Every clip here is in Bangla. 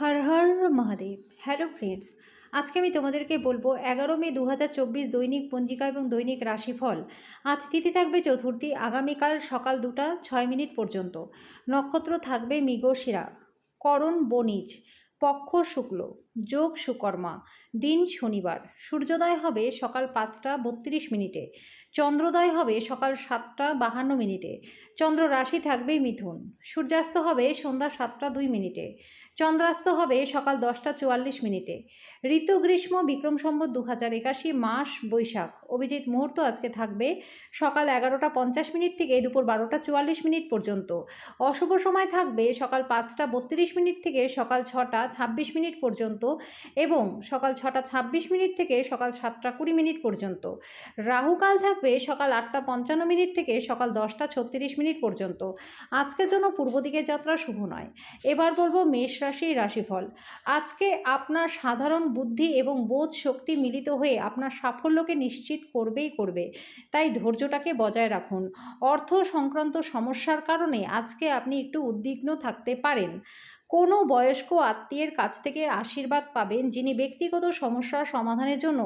হর হর মহাদেব। হ্যালো ফ্রেন্ডস আজকে আমি তোমাদেরকে বলব এগারো মে দু হাজার চব্বিশ দৈনিক পঞ্জিকা এবং দৈনিক রাশিফল। আজ তিথি থাকবে চতুর্থী, আগামীকাল সকাল দুটা, ছয় মিনিট পর্যন্ত। নক্ষত্র থাকবে মৃগশিরা করণ বণিজ। পক্ষ শুক্ল। যোগ সুকর্মা। দিন শনিবার। সূর্যোদয় হবে সকাল পাঁচটা, বত্রিশ মিনিটে। চন্দ্রোদয় হবে সকাল সাতটা, বাহান্ন মিনিটে। চন্দ্র রাশি থাকবে মিথুন। সূর্যাস্ত হবে সন্ধ্যা সাতটা, দুই মিনিটে। চন্দ্রাস্ত হবে সকাল দশটা চুয়াল্লিশ মিনিটে। ঋতু, গ্রীষ্ম, বিক্রম সম্বত দু হাজার একাশি, মাস, বৈশাখ। অভিজিৎ, মুহূর্ত আজকে থাকবে সকাল এগারোটা পঞ্চাশ মিনিট থেকে দুপুর বারোটা চুয়াল্লিশ মিনিট পর্যন্ত। অশুভ সময় থাকবে সকাল পাঁচটা বত্রিশ মিনিট থেকে সকাল ছটা ছাব্বিশ মিনিট পর্যন্ত এবং সকাল ছটা ছাব্বিশ মিনিট থেকে সকাল সাতটা কুড়ি মিনিট পর্যন্ত। রাহুকাল থাকবে সকাল আটটা পঞ্চান্ন মিনিট থেকে সকাল দশটা ছত্রিশ মিনিট পর্যন্ত। আজকের জন্য পূর্ব দিকের যাত্রা শুভ নয়। এবার বলব মেষ রাশির রাশিফল। আজকে আপনার সাধারণ বুদ্ধি এবং বোধ শক্তি মিলিত হয়ে আপনার সাফল্যকে নিশ্চিত করবেই করবে। তাই ধৈর্যটাকে বজায় রাখুন। অর্থ সংক্রান্ত সমস্যার কারণে আজকে আপনি একটু উদ্বিগ্ন থাকতে পারেন। কোনো বয়স্ক আত্মীয়ের কাছ থেকে আশীর্বাদ পাবেন যিনি ব্যক্তিগত সমস্যার সমাধানের জন্য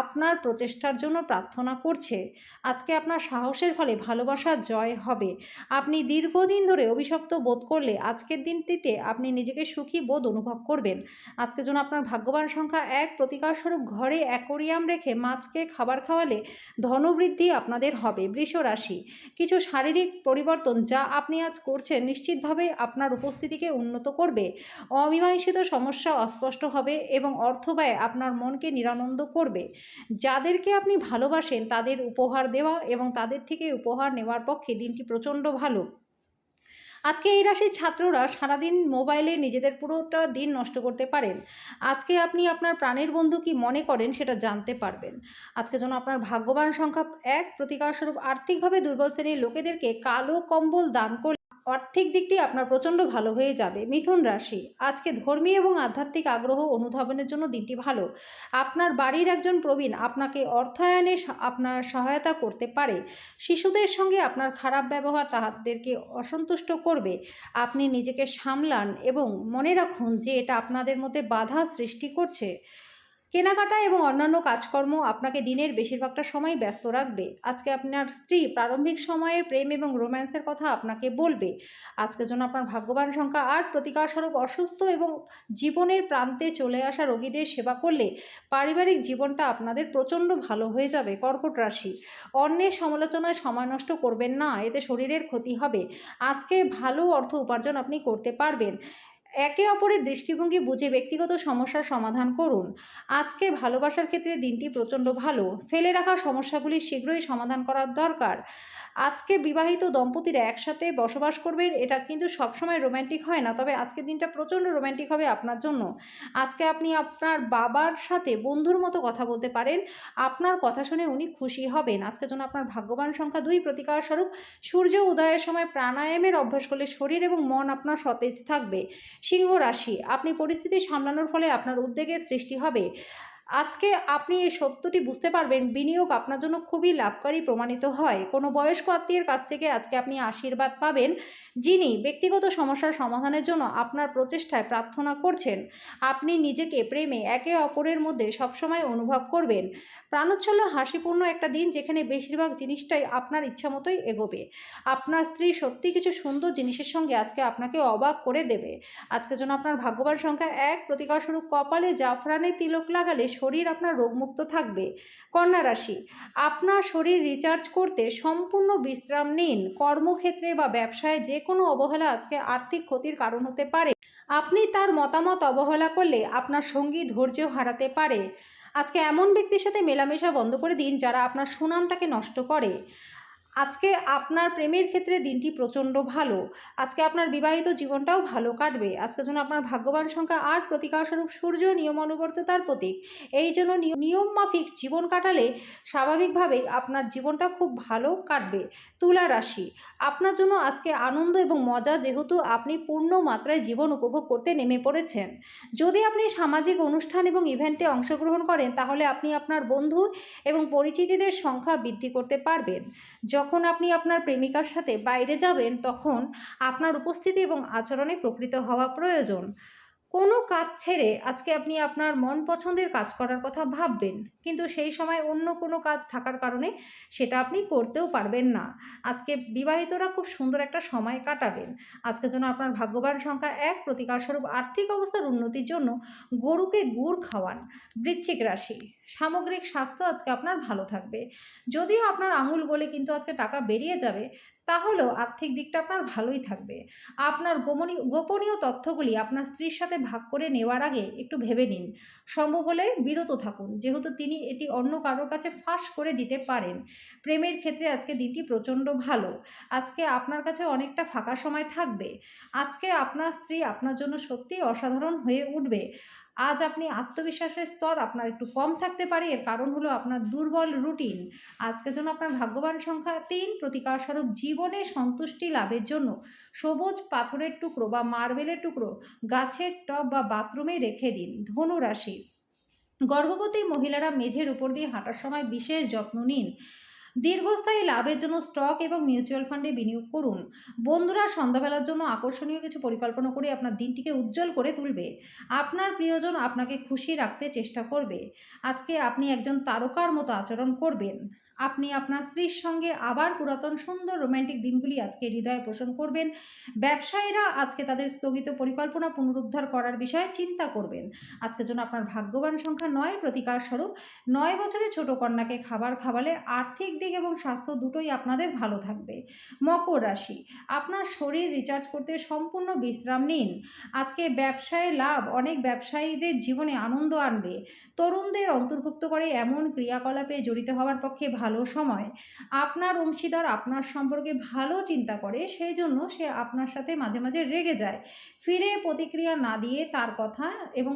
আপনার প্রচেষ্টার জন্য প্রার্থনা করছে। আজকে আপনার সাহসের ফলে ভালোবাসার জয় হবে। আপনি দীর্ঘদিন ধরে অভিশপ্ত বোধ করলে আজকের দিনটিতে আপনি নিজেকে সুখী বোধ অনুভব করবেন। আজকের জন্য আপনার ভাগ্যবান সংখ্যা এক প্রতিকারস্বরূপ ঘরে অ্যাকোরিয়াম রেখে মাছকে খাবার খাওয়ালে ধনবৃদ্ধি আপনাদের হবে বৃষ রাশি। কিছু শারীরিক পরিবর্তন যা আপনি আজ করছেন নিশ্চিতভাবে আপনার উপস্থিতিকে উন্নত করবে? অমীমাংসিত সমস্যা অস্পষ্ট হবে এবং অর্থ ব্যয় আপনার মনকে নিরানন্দ করবে। যাদেরকে আপনি ভালোবাসেন তাদের উপহার দেওয়া এবং তাদের থেকে উপহার নেওয়ার পক্ষে দিনটি প্রচণ্ড ভালো। আজকে এই রাশির ছাত্ররা সারাদিন মোবাইলে নিজেদের পুরোটা দিন নষ্ট করতে পারেন। আজকে আপনি আপনার প্রাণের বন্ধু কি মনে করেন সেটা জানতে পারবেন। আজকে যেন আপনার ভাগ্যবান সংখ্যা এক, প্রতিকারস্বরূপ আর্থিকভাবে দুর্বল শ্রেণির লোকেদেরকে কালো কম্বল দান করে আর্থিক দিকটি আপনার প্রচণ্ড ভালো হয়ে যাবে। মিথুন রাশি, আজকে ধর্মীয় এবং আধ্যাত্মিক আগ্রহ অনুধাবনের জন্য দিনটি ভালো। আপনার বাড়ির একজন প্রবীণ আপনাকে অর্থায়নে আপনার সহায়তা করতে পারে। শিশুদের সঙ্গে আপনার খারাপ ব্যবহার তাহাদেরকে অসন্তুষ্ট করবে। আপনি নিজেকে সামলান এবং মনে রাখুন যে এটা আপনাদের মধ্যে বাধা সৃষ্টি করছে। কেনাকাটা এবং অন্যান্য কাজকর্ম আপনাকে দিনের বেশিরভাগটা সময় ব্যস্ত রাখবে। আজকে আপনার স্ত্রী প্রারম্ভিক সময়ের প্রেম এবং রোম্যান্সের কথা আপনাকে বলবে। আজকের জন্য আপনার ভাগ্যবান সংখ্যা আট। প্রতিকারস্বরূপ অসুস্থ এবং জীবনের প্রান্তে চলে আসা রোগীদের সেবা করলে পারিবারিক জীবনটা আপনাদের প্রচণ্ড ভালো হয়ে যাবে। কর্কট রাশি। অন্যের সমালোচনায় সময় নষ্ট করবেন না। এতে শরীরের ক্ষতি হবে। আজকে ভালো অর্থ উপার্জন আপনি করতে পারবেন। একে অপরের দৃষ্টিভঙ্গি বুঝে ব্যক্তিগত সমস্যার সমাধান করুন। আজকে ভালোবাসার ক্ষেত্রে দিনটি প্রচণ্ড ভালো। ফেলে রাখা সমস্যাগুলি শীঘ্রই সমাধান করার দরকার। আজকে বিবাহিত দম্পতিরা একসাথে বসবাস করবেন, এটা কিন্তু সবসময় রোম্যান্টিক হয় না, তবে আজকের দিনটা প্রচণ্ড রোম্যান্টিক হবে আপনার জন্য। আজকে আপনি আপনার বাবার সাথে বন্ধুর মতো কথা বলতে পারেন, আপনার কথা শুনে উনি খুশি হবেন। আজকের জন্য আপনার ভাগ্যবান সংখ্যা দুই প্রতিকার স্বরূপ, সূর্য উদয়ের সময় প্রাণায়ামের অভ্যাস করলে শরীর এবং মন আপনার সতেজ থাকবে। সিংহ রাশি। আপনি পরিস্থিতি সামলানোর ফলে আপনার উদ্বেগের সৃষ্টি হবে। আজকে আপনি এই সত্যটি বুঝতে পারবেন, বিনিয়োগ আপনার জন্য খুবই লাভকারী প্রমাণিত হয়। কোনো বয়স্ক আত্মীয়ের কাছ থেকে আজকে আপনি আশীর্বাদ পাবেন, যিনি ব্যক্তিগত সমস্যার সমাধানের জন্য আপনার প্রচেষ্টায় প্রার্থনা করছেন। আপনি নিজেকে প্রেমে একে অপরের মধ্যে সবসময় অনুভব করবেন। প্রাণোচ্ছল্ল হাসিপূর্ণ একটা দিন যেখানে বেশিরভাগ জিনিসটাই আপনার ইচ্ছা মতোই এগোবে। আপনার স্ত্রী সত্যি কিছু সুন্দর জিনিসের সঙ্গে আজকে আপনাকে অবাক করে দেবে। আজকের জন্য আপনার ভাগ্যবান সংখ্যা এক প্রতিকার প্রতিকারস্বরূপ কপালে জাফরানের তিলক লাগালে শরীর আপনার রোগমুক্ত থাকবে। কন্যা রাশি, আপনার শরীর রিচার্জ করতে সম্পূর্ণ বিশ্রাম নিন। কর্মক্ষেত্রে বা ব্যবসায় যে কোনো অবহেলা আজকে আর্থিক ক্ষতির কারণ হতে পারে। আপনি তার মতামত অবহেলা করলে আপনার সঙ্গী ধৈর্য হারাতে পারে। আজকে এমন ব্যক্তির সাথে মেলামেশা বন্ধ করে দিন যারা আপনার সুনামটাকে নষ্ট করে। আজকে আপনার প্রেমের ক্ষেত্রে দিনটি প্রচণ্ড ভালো। আজকে আপনার বিবাহিত জীবনটাও ভালো কাটবে। আজকের জন্য আপনার ভাগ্যবান সংখ্যা আট প্রতিকারস্বরূপ সূর্য নিয়ম অনুবর্ততার প্রতীক। এই জন্য নিয়- নিয়ম মাফিক জীবন কাটালে স্বাভাবিকভাবেই আপনার জীবনটা খুব ভালো কাটবে। তুলা রাশি, আপনার জন্য আজকে আনন্দ এবং মজা যেহেতু আপনি পূর্ণ মাত্রায় জীবন উপভোগ করতে নেমে পড়েছেন। যদি আপনি সামাজিক অনুষ্ঠান এবং ইভেন্টে অংশগ্রহণ করেন, তাহলে আপনি আপনার বন্ধু এবং পরিচিতিদের সংখ্যা বৃদ্ধি করতে পারবেন। যখন আপনি আপনার প্রেমিকার সাথে বাইরে যাবেন, তখন আপনার উপস্থিতি এবং আচরণে প্রকৃত হওয়া প্রয়োজন। কোনো কাজ ছেড়ে আজকে আপনি আপনার মন পছন্দের কাজ করার কথা ভাববেন, কিন্তু সেই সময় অন্য কোনো কাজ থাকার কারণে সেটা আপনি করতেও পারবেন না। আজকে বিবাহিতরা খুব সুন্দর একটা সময় কাটাবেন। আজকের জন্য আপনার ভাগ্যবান সংখ্যা এক, প্রতিকারস্বরূপ আর্থিক অবস্থার উন্নতির জন্য গরুকে গুড় খাওয়ান। বৃশ্চিক রাশি, সামগ্রিক স্বাস্থ্য আজকে আপনার ভালো থাকবে। যদিও আপনার আঙুল বলে কিন্তু আজকে টাকা বেরিয়ে যাবে তাহলেও আর্থিক দিকটা আপনার ভালোই থাকবে। আপনার গোপনীয় গোপনীয় তথ্যগুলি আপনার স্ত্রীর সাথে ভাগ করে নেওয়ার আগে একটু ভেবে নিন। সম্ভব হলে বিরত থাকুন, যেহেতু তিনি এটি অন্য কারোর কাছে ফাঁস করে দিতে পারেন। প্রেমের ক্ষেত্রে আজকে দিনটি প্রচণ্ড ভালো। আজকে আপনার কাছে অনেকটা ফাঁকা সময় থাকবে। আজকে আপনার স্ত্রী আপনার জন্য সত্যিই অসাধারণ হয়ে উঠবে। আজ আপনি আত্মবিশ্বাসের স্তর আপনার একটু কম থাকতে পারে, এর কারণ হলো আপনার দুর্বল রুটিন আজকের জন্য আপনার ভাগ্যবান সংখ্যা তিন, প্রতিকারস্বরূপ জীবনে সন্তুষ্টি লাভের জন্য সবুজ পাথরের টুকরো বা মার্বেলের টুকরো গাছের টব বা বাথরুমে রেখে দিন। ধনুরাশি, গর্ভবতী মহিলারা মেঝের উপর দিয়ে হাঁটার সময় বিশেষ যত্ন নিন। দীর্ঘস্থায়ী লাভের জন্য স্টক এবং মিউচুয়াল ফান্ডে বিনিয়োগ করুন। বন্ধুরা, সন্ধ্যাবেলার জন্য আকর্ষণীয় কিছু পরিকল্পনা করে আপনার দিনটিকে উজ্জ্বল করে তুলবে। আপনার প্রিয়জন আপনাকে খুশি রাখতে চেষ্টা করবে। আজকে আপনি একজন তারকার মতো আচরণ করবেন। আপনি আপনার স্ত্রীর সঙ্গে আবার পুরাতন সুন্দর রোম্যান্টিক দিনগুলি আজকে হৃদয়ে পোষণ করবেন। ব্যবসায়ীরা আজকে তাদের স্থগিত পরিকল্পনা পুনরুদ্ধার করার বিষয়ে চিন্তা করবেন। আজকের জন্য আপনার ভাগ্যবান সংখ্যা নয়, প্রতিকার স্বরূপ। নয় বছরে ছোট কন্যাকে খাবার খাওয়ালে আর্থিক দিক এবং স্বাস্থ্য দুটোই আপনাদের ভালো থাকবে। মকর রাশি, আপনার শরীর রিচার্জ করতে সম্পূর্ণ বিশ্রাম নিন। আজকে ব্যবসায় লাভ, অনেক ব্যবসায়ীদের জীবনে আনন্দ আনবে। তরুণদের অন্তর্ভুক্ত করে এমন ক্রিয়াকলাপে জড়িত হওয়ার পক্ষে ভালো সময়। আপনার অংশীদার আপনার সম্পর্কে ভালো চিন্তা করে সেই জন্য সে আপনার সাথে মাঝে মাঝে রেগে যায়। ফিরে প্রতিক্রিয়া না দিয়ে তার কথা এবং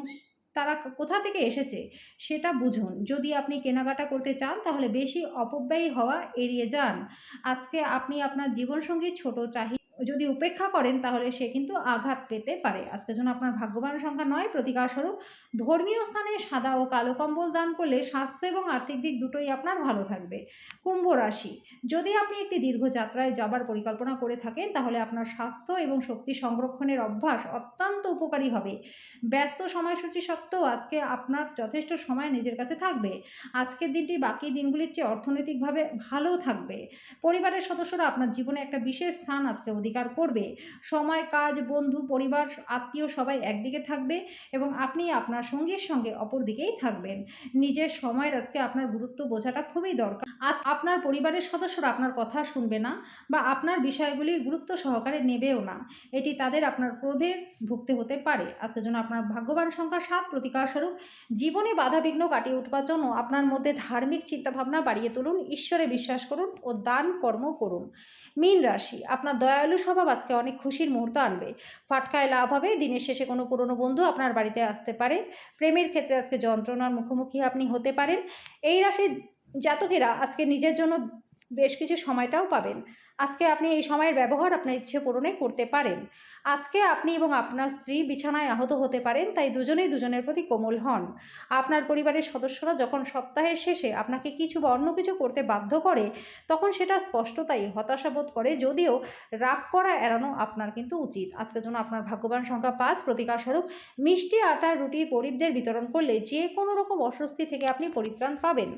তারা কোথা থেকে এসেছে সেটা বুঝুন। যদি আপনি কেনাকাটা করতে চান, তাহলে বেশি অপব্যয়ী হওয়া এড়িয়ে যান। আজকে আপনি আপনার জীবনসঙ্গী ছোট চাহিদা যদি উপেক্ষা করেন, তাহলে সে কিন্তু আঘাত পেতে পারে। আজকের জন্য আপনার ভাগ্যবান সংখ্যা নয়, প্রতিকারস্বরূপ ধর্মীয় স্থানে সাদা ও কালো কম্বল দান করলে স্বাস্থ্য এবং আর্থিক দিক দুটোই আপনার ভালো থাকবে। কুম্ভ রাশি, যদি আপনি একটি দীর্ঘ যাত্রায় যাবার পরিকল্পনা করে থাকেন, তাহলে আপনার স্বাস্থ্য এবং শক্তি সংরক্ষণের অভ্যাস অত্যন্ত উপকারী হবে। ব্যস্ত সময়সূচি সত্ত্বেও আজকে আপনার যথেষ্ট সময় নিজের কাছে থাকবে। আজকের দিনটি বাকি দিনগুলির চেয়ে অর্থনৈতিকভাবে ভালো থাকবে। পরিবারের সদস্যরা আপনার জীবনে একটা বিশেষ স্থান আজকে অধিকার করবে। সময়, কাজ, বন্ধু, পরিবার, আত্মীয় সবাই একদিকে থাকবে এবং আপনি আপনার সঙ্গীর সঙ্গে অপর দিকেই থাকবেন। নিজের সময়ের আজকে আপনার গুরুত্ব বোঝাটা খুবই দরকার। আজ আপনার পরিবারের সদস্যরা আপনার কথা শুনবে না বা আপনার বিষয়গুলি গুরুত্ব সহকারে নেবেও না। এটি তাদের আপনার ক্রোধে ভুগতে হতে পারে। আজকের জন্য আপনার ভাগ্যবান সংখ্যা সাত প্রতিকার স্বরূপ জীবনে বাধাবিঘ্ন কাটিয়ে উঠবার জন্য আপনার মধ্যে ধার্মিক চিন্তাভাবনা বাড়িয়ে তুলুন। ঈশ্বরে বিশ্বাস করুন ও দান কর্ম করুন। মীন রাশি, আপনার দয়ালু স্বভাব আজকে অনেক খুশির মুহূর্ত আনবে। ফাটকায় লাভ হবে, দিনের শেষে কোনো পুরনো বন্ধু আপনার বাড়িতে আসতে পারে। প্রেমের ক্ষেত্রে আজকে যন্ত্রণার মুখোমুখি আপনি হতে পারেন। এই রাশির জাতকেরা আজকে নিজের জন্য বেশ কিছু সময়টাও পাবেন। আজকে আপনি এই সময়ের ব্যবহার আপনার ইচ্ছে পূরণে করতে পারেন। আজকে আপনি এবং আপনার স্ত্রী বিছানায় আহত হতে পারেন, তাই দুজনেই দুজনের প্রতি কোমল হন। আপনার পরিবারের সদস্যরা যখন সপ্তাহের শেষে আপনাকে কিছু বা অন্য কিছু করতে বাধ্য করে, তখন সেটা স্পষ্টতাই হতাশাবোধ করে, যদিও রাগ করা এড়ানো আপনার কিন্তু উচিত। আজকের জন্য আপনার ভাগ্যবান সংখ্যা পাঁচ প্রতিকার স্বরূপ মিষ্টি আটার রুটি গরিবদের বিতরণ করলে যে কোনো রকম অস্বস্তি থেকে আপনি পরিত্রাণ পাবেন।